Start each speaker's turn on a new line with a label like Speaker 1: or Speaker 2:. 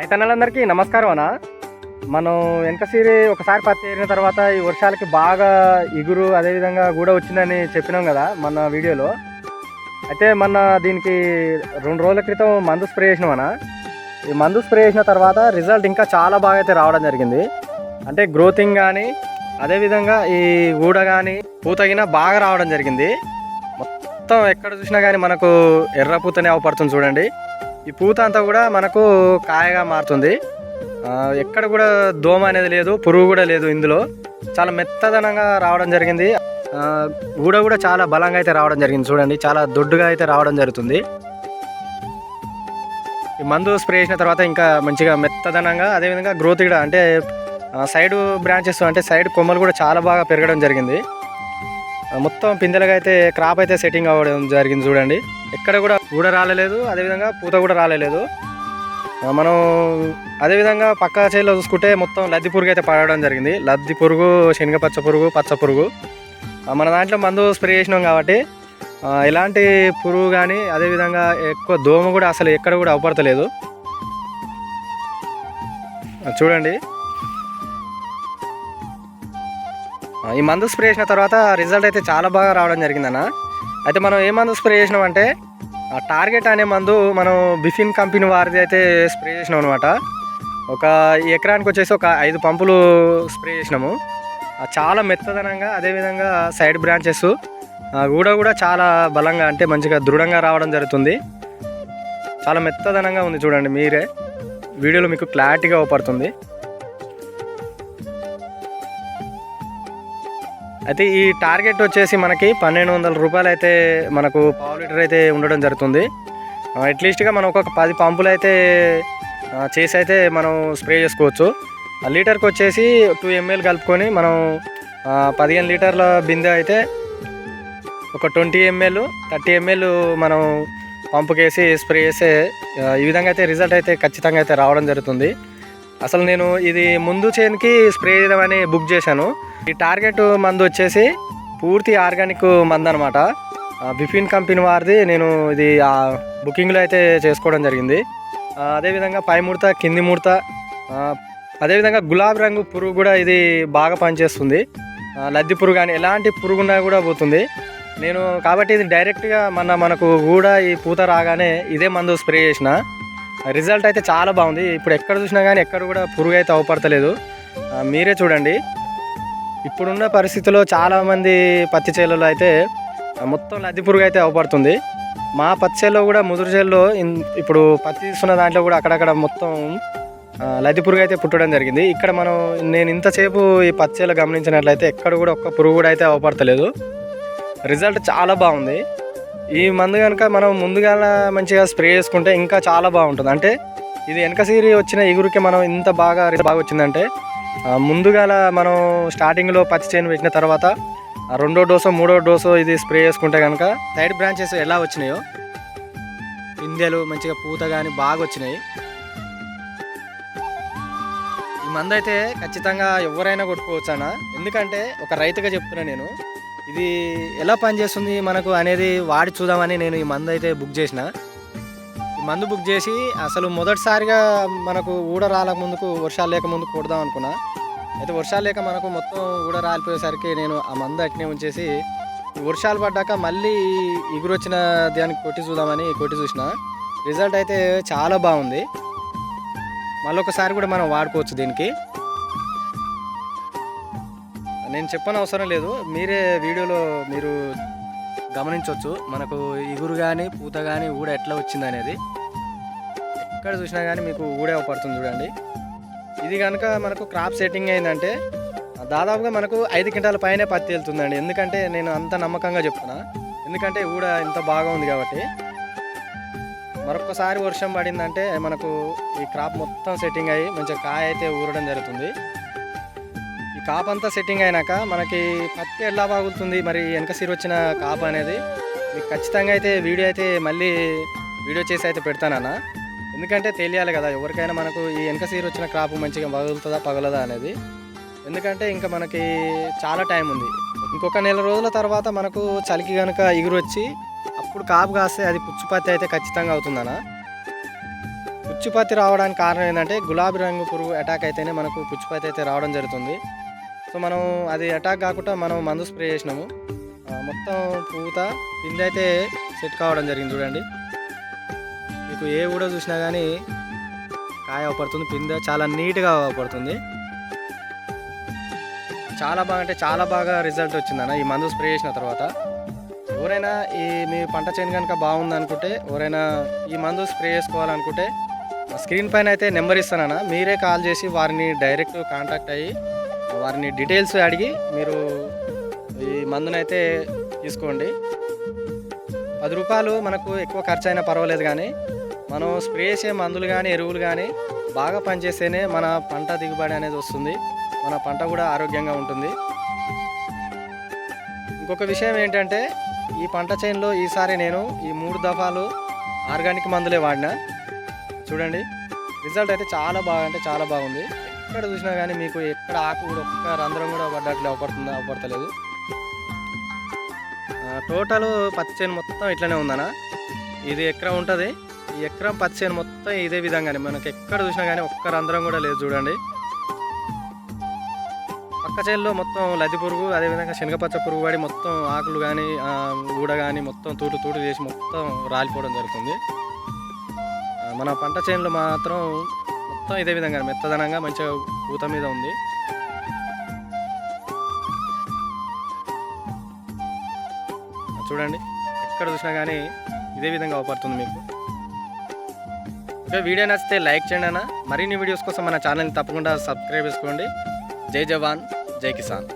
Speaker 1: రైతన్నలందరికీ నమస్కారం అన్న మనం వెనక ఒకసారి పత్తి ఏరిన తర్వాత ఈ వర్షాలకి బాగా ఇగురు అదేవిధంగా గూడ వచ్చిందని చెప్పినాం కదా మన వీడియోలో. అయితే మన దీనికి రెండు రోజుల క్రితం మందు స్ప్రే చేసినాం అన్న ఈ మందు స్ప్రే చేసిన తర్వాత రిజల్ట్ ఇంకా చాలా బాగా అయితే రావడం జరిగింది. అంటే గ్రోతింగ్ కానీ అదేవిధంగా ఈ గూడ కానీ పూతగిన బాగా రావడం జరిగింది. మొత్తం ఎక్కడ చూసినా కానీ మనకు ఎర్ర పూతనే అవపడుతుంది చూడండి. ఈ పూత అంతా కూడా మనకు కాయగా మారుతుంది. ఎక్కడ కూడా దోమ అనేది లేదు పురుగు కూడా లేదు ఇందులో. చాలా మెత్తదనంగా రావడం జరిగింది. గూడ కూడా చాలా బలంగా అయితే రావడం జరిగింది చూడండి. చాలా దొడ్డుగా అయితే రావడం జరుగుతుంది. ఈ మందు స్ప్రే చేసిన తర్వాత ఇంకా మంచిగా మెత్తదనంగా అదేవిధంగా గ్రోత్ కూడా అంటే సైడ్ బ్రాంచెస్ అంటే సైడ్ కొమ్మలు కూడా చాలా బాగా పెరగడం జరిగింది. మొత్తం పిందెలుగా అయితే క్రాప్ అయితే సెట్టింగ్ అవ్వడం జరిగింది చూడండి. ఎక్కడ కూడా ఊడ రాలేదు అదేవిధంగా పూత కూడా రాలేదు మనం అదేవిధంగా పక్క చేతిలో చూసుకుంటే మొత్తం లద్ది పురుగు అయితే పడడం జరిగింది. లద్ది పురుగు శనగ పచ్చ పురుగు పచ్చ పురుగు. మన దాంట్లో మందు స్ప్రే చేసినాం కాబట్టి ఎలాంటి పురుగు కానీ అదేవిధంగా ఎక్కువ దోమ కూడా అసలు ఎక్కడ కూడా అవపడతలేదు చూడండి. ఈ మందు స్ప్రే చేసిన తర్వాత రిజల్ట్ అయితే చాలా బాగా రావడం జరిగిందన్న. అయితే మనం ఏ మందు స్ప్రే చేసినామంటే ఆ టార్గెట్ అనే మందు మనం బిఫిన్ కంపెనీ వారిది అయితే స్ప్రే చేసినాం అనమాట ఒక ఎకరానికి వచ్చేసి ఒక ఐదు పంపులు స్ప్రే చేసినాము. చాలా మెత్తదనంగా అదేవిధంగా సైడ్ బ్రాంచెస్ గూడ కూడా చాలా బలంగా అంటే మంచిగా దృఢంగా రావడం జరుగుతుంది. చాలా మెత్తదనంగా ఉంది చూడండి మీరే. వీడియోలో మీకు క్లారిటీగా అవపడుతుంది. అయితే ఈ టార్గెట్ వచ్చేసి మనకి పన్నెండు వందల రూపాయలు అయితే మనకు పావు లీటర్ అయితే ఉండడం జరుగుతుంది. అట్లీస్ట్గా మనం ఒక పది పంపులు అయితే చేసి అయితే మనం స్ప్రే చేసుకోవచ్చు. లీటర్కి వచ్చేసి టూ ఎంఎల్ కలుపుకొని మనం పదిహేను లీటర్ల బిందె అయితే ఒక ట్వంటీ ఎంఎల్ థర్టీ ఎంఎల్ మనం పంపుకేసి స్ప్రే చేస్తే ఈ విధంగా అయితే రిజల్ట్ అయితే ఖచ్చితంగా అయితే రావడం జరుగుతుంది. అసలు నేను ఇది ముందు చేనుకి స్ప్రే చేద్దామని బుక్ చేశాను. ఈ టార్గెట్ మందు వచ్చేసి పూర్తి ఆర్గానిక్ మందు అనమాట బిఫిన్ కంపెనీ వారిది నేను ఇది బుకింగ్లో అయితే చేసుకోవడం జరిగింది. అదేవిధంగా పై ముడత కింది ముడత అదేవిధంగా గులాబీ రంగు పురుగు కూడా ఇది బాగా పనిచేస్తుంది. లద్ది పురుగు కానీ ఎలాంటి పురుగున్నా కూడా పోతుంది. నేను కాబట్టి ఇది డైరెక్ట్గా మన మనకు కూడా ఈ పూత రాగానే ఇదే మందు స్ప్రే చేసిన. రిజల్ట్ అయితే చాలా బాగుంది. ఇప్పుడు ఎక్కడ చూసినా కానీ ఎక్కడ కూడా పురుగు అయితే అవపడతలేదు. మీరే చూడండి. ఇప్పుడున్న పరిస్థితుల్లో చాలామంది పత్తి చేలలో అయితే మొత్తం లద్ది పురుగు అయితే అవపడుతుంది. మా పత్తి చేలో కూడా ముదురు చేల్లో ఇన్- ఇప్పుడు పత్తి తీసుకున్న దాంట్లో కూడా అక్కడక్కడ మొత్తం లద్ది పురుగు అయితే పుట్టడం జరిగింది. ఇక్కడ మనం నేను ఇంతసేపు ఈ పత్తి చేలో గమనించినట్లయితే ఎక్కడ కూడా ఒక్క పురుగు కూడా అయితే అవపడతలేదు. రిజల్ట్ చాలా బాగుంది. ఈ మందు కనుక మనం ముందుగా మంచిగా స్ప్రే చేసుకుంటే ఇంకా చాలా బాగుంటుంది. అంటే ఇది వెనక సీరి వచ్చిన ఎగురుకి మనం ఇంత బాగా బాగా వచ్చిందంటే ముందుగా మనం స్టార్టింగ్లో పచ్చి చేను పెట్టిన తర్వాత రెండో డోసో మూడో డోసో ఇది స్ప్రే చేసుకుంటే కనుక సైడ్ బ్రాంచెస్ ఎలా వచ్చినాయో పిందెలు మంచిగా పూత కానీ బాగా వచ్చినాయి. ఈ మందు అయితే ఖచ్చితంగా ఎవరైనా కొట్టుకోవచ్చు అన్న ఎందుకంటే ఒక రైతుగా చెప్తున్నా నేను ఇది ఎలా పనిచేస్తుంది మనకు అనేది వాడి చూద్దామని నేను ఈ మందు అయితే బుక్ చేసిన. ఈ మందు బుక్ చేసి అసలు మొదటిసారిగా మనకు ఊడ రాలక ముందుకు వర్షాలు లేక ముందుకు కొడదాం అనుకున్నా. అయితే వర్షాలు లేక మనకు మొత్తం ఊడ రాలిపోయేసరికి నేను ఆ మందు అట్నే ఉంచేసి వర్షాలు పడ్డాక మళ్ళీ ఎగురొచ్చిన దానికి కొట్టి చూద్దామని కొట్టి చూసిన. రిజల్ట్ అయితే చాలా బాగుంది. మళ్ళొకసారి కూడా మనం వాడుకోవచ్చు దీనికి. నేను చెప్పని అవసరం లేదు. మీరే వీడియోలో మీరు గమనించవచ్చు మనకు ఇగురు కానీ పూత కానీ ఊడ ఎట్లా వచ్చింది అనేది ఎక్కడ చూసినా కానీ మీకు ఊడే పడుతుంది చూడండి. ఇది కనుక మనకు క్రాప్ సెట్టింగ్ అయిందంటే దాదాపుగా మనకు ఐదు క్వింటాల పైనే పత్తి వెళ్తుందండి. ఎందుకంటే నేను అంత నమ్మకంగా చెప్తున్నా. ఎందుకంటే ఊడ ఇంత బాగా ఉంది కాబట్టి. మరొకసారి వర్షం పడిందంటే మనకు ఈ క్రాప్ మొత్తం సెట్టింగ్ అయ్యి మంచిగా కాయ అయితే ఊరడం జరుగుతుంది. ఈ కాప్ అంతా సెట్టింగ్ అయినాక మనకి పత్తి ఎలా బాగుతుంది మరి వెనక సిరి వచ్చిన కాప్ అనేది. మీకు ఖచ్చితంగా అయితే వీడియో అయితే మళ్ళీ వీడియో చేసి అయితే పెడతానన్న ఎందుకంటే తెలియాలి కదా ఎవరికైనా మనకు ఈ వెనక సీరు వచ్చిన క్రాప్ మంచిగా పగులుతుందా పగలదా అనేది. ఎందుకంటే ఇంకా మనకి చాలా టైం ఉంది. ఇంకొక నెల రోజుల తర్వాత మనకు చలికి కనుక ఎగురు వచ్చి అప్పుడు కాపు కాస్తే అది పుచ్చుపత్తి అయితే ఖచ్చితంగా అవుతుందనా పుచ్చు పుచ్చిపత్తి రావడానికి కారణం ఏంటంటే గులాబీ రంగు పురుగు అటాక్ అయితేనే మనకు పుచ్చిపత్తి అయితే రావడం జరుగుతుంది. సో మనం అది అటాక్ కాకుండా మనం మందు స్ప్రే చేసినాము. మొత్తం పూత పిండి అయితే సెట్ కావడం జరిగింది చూడండి. మీకు ఏ కూడా చూసినా కానీ కాయ పడుతుంది పిందె చాలా నీట్గా పడుతుంది. చాలా బాగా అంటే చాలా బాగా రిజల్ట్ వచ్చిందన్న ఈ మందు స్ప్రే చేసిన తర్వాత. ఎవరైనా ఈ మీ పంట చేను కనుక బాగుంది అనుకుంటే ఎవరైనా ఈ మందు స్ప్రే చేసుకోవాలనుకుంటే స్క్రీన్ పైన అయితే నెంబర్ ఇస్తానన్న. మీరే కాల్ చేసి వారిని డైరెక్ట్ కాంటాక్ట్ అయ్యి వారిని డీటెయిల్స్ అడిగి మీరు ఈ మందునైతే తీసుకోండి. పది రూపాయలు మనకు ఎక్కువ ఖర్చు అయినా పర్వాలేదు కానీ మనం స్ప్రే చేసే మందులు కానీ ఎరువులు కానీ బాగా పనిచేస్తేనే మన పంట దిగుబడి అనేది వస్తుంది. మన పంట కూడా ఆరోగ్యంగా ఉంటుంది. ఇంకొక విషయం ఏంటంటే ఈ పంట చేనులో ఈసారి నేను ఈ మూడు దఫాలు ఆర్గానిక్ మందులే వాడినా. చూడండి రిజల్ట్ అయితే చాలా బాగా అంటే చాలా బాగుంది. ఎక్కడ చూసినా కానీ మీకు ఎక్కడ ఆకు కూడా ఒక్క రంధ్రం కూడా పడ్డట్లు అవపడుతుందా అవపడతలేదు. టోటల్ పచ్చి చేను మొత్తం ఇట్లనే ఉందనా ఇది ఎకరం ఉంటుంది. ఈ ఎకరం పచ్చి చేను మొత్తం ఇదే విధంగానే. మనకు ఎక్కడ చూసినా కానీ ఒక్క రంధ్రం కూడా లేదు చూడండి. పక్క చేనులో మొత్తం లది పురుగు అదేవిధంగా శనగపచ్చ పురుగు పడి మొత్తం ఆకులు కానీ ఊడ కానీ మొత్తం తూటు తూటు చేసి మొత్తం రాలిపోవడం జరుగుతుంది. మన పంట చేనులో మాత్రం మొత్తం ఇదే విధంగా మెత్తదనంగా మంచిగా పూత మీద ఉంది. చూడండి ఎక్కడ చూసినా కానీ ఇదే విధంగా అవపడుతుంది మీకు. ఓకే వీడియో నచ్చితే లైక్ చేయండి అన్న. మరిన్ని వీడియోస్ కోసం మన ఛానల్ని తప్పకుండా సబ్స్క్రైబ్ చేసుకోండి. జై జవాన్ జై కిసాన్.